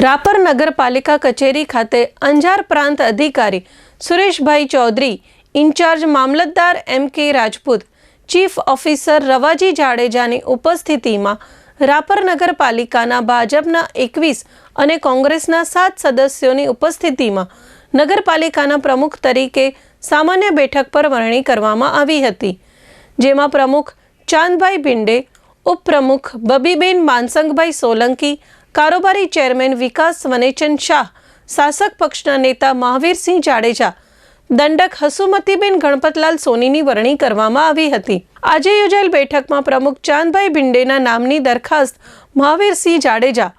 રાપર નગરપાલિકા કચેરી ખાતે અંજાર પ્રાંત અધિકારી સુરેશભાઈ ચૌધરી ઇન્ચાર્જ મામલતદાર M K Rajput, chief officer Ravaji જાડેજાની ઉપસ્થિતિમાં રાપર નગરપાલિકાના ભાજપના એકવીસ અને કોંગ્રેસના સાત સદસ્યોની ઉપસ્થિતિમાં નગરપાલિકાના પ્રમુખ તરીકે સામાન્ય બેઠક પર વરણી કરવામાં આવી હતી. જેમાં પ્રમુખ ચાંદભાઈ ભિંડે, ઉપપ્રમુખ બબીબેન માનસંગભાઈ સોલંકી કારોબારી ચેરમેન વિકાસ વનેચન શાહ, શાસક પક્ષના નેતા મહાવીરસિંહ જાડેજા, દંડક હસુમતીબેન ગણપતલાલ સોનીની વરણી કરવામાં આવી હતી. આજે યોજાયેલ બેઠકમાં પ્રમુખ ચાંદભાઈ ભિંડેના નામની દરખાસ્ત મહાવીરસિંહ જાડેજા,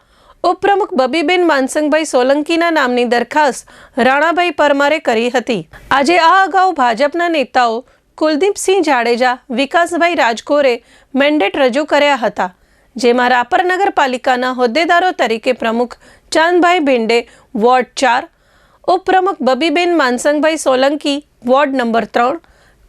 ઉપપ્રમુખ બબીબેન માનસંગભાઈ સોલંકીના નામની દરખાસ્ત રાણાભાઈ પરમારે કરી હતી. આજે આ અગાઉ ભાજપના નેતાઓ કુલદીપસિંહ જાડેજા, વિકાસભાઈ રાજકોરે મેન્ડેટ રજૂ કર્યા હતા. જેમાં રાપર નગરપાલિકાના હોદ્દેદારો તરીકે પ્રમુખ ચાંદભાઈ ભિંડે વોર્ડ ચાર, ઉપપ્રમુખ બબીબેન માનસંગભાઈ સોલંકી વોર્ડ નંબર ત્રણ,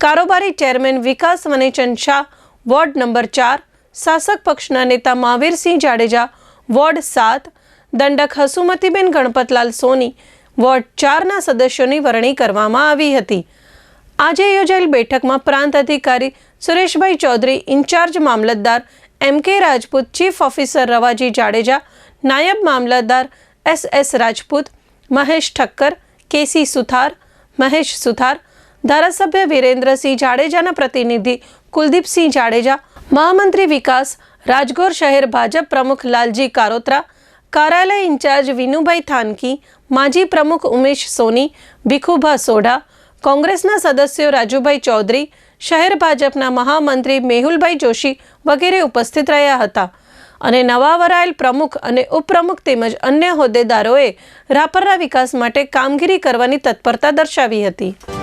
કારોબારી chairman Vikas Vanechand Shah ward number ચાર, શાસક પક્ષના નેતા મહાવીરસિંહ જાડેજા વોર્ડ સાત, દંડક હસુમતીબેન ગણપતલાલ સોની વોર્ડ ચારના સદસ્યોની વરણી કરવામાં આવી હતી. આજે યોજાયેલ બેઠકમાં પ્રાંત અધિકારી સુરેશભાઈ ચૌધરી ઇન્ચાર્જ મામલતદાર M K Rajput chief officer Ravaji Jadeja નાયબ મામલતદાર S S Rajput Mahesh Thakkar K C Suthar Mahesh Suthar ધારાસભ્ય વિરેન્દ્રસિંહ જાડેજાના પ્રતિનિધિ કુલદીપસિંહ જાડેજા મહામંત્રી વિકાસ રાજગોર શહેર ભાજપ પ્રમુખ લાલજી કારોત્રા કાર્યાલય ઇન્ચાર્જ વિનુભાઈ થાનકી માજી પ્રમુખ ઉમેશ સોની ભીખુભા સોઢા કોંગ્રેસના સદસ્યો રાજુભાઈ ચૌધરી શહેર ભાજપના મહામંત્રી મેહુલભાઈ જોશી વગેરે ઉપસ્થિત રહ્યા હતા. અને નવા વરાયેલ પ્રમુખ અને ઉપપ્રમુખ તેમજ અન્ય હોદ્દેદારોએ રાપરના વિકાસ માટે કામગીરી કરવાની તત્પરતા દર્શાવી હતી.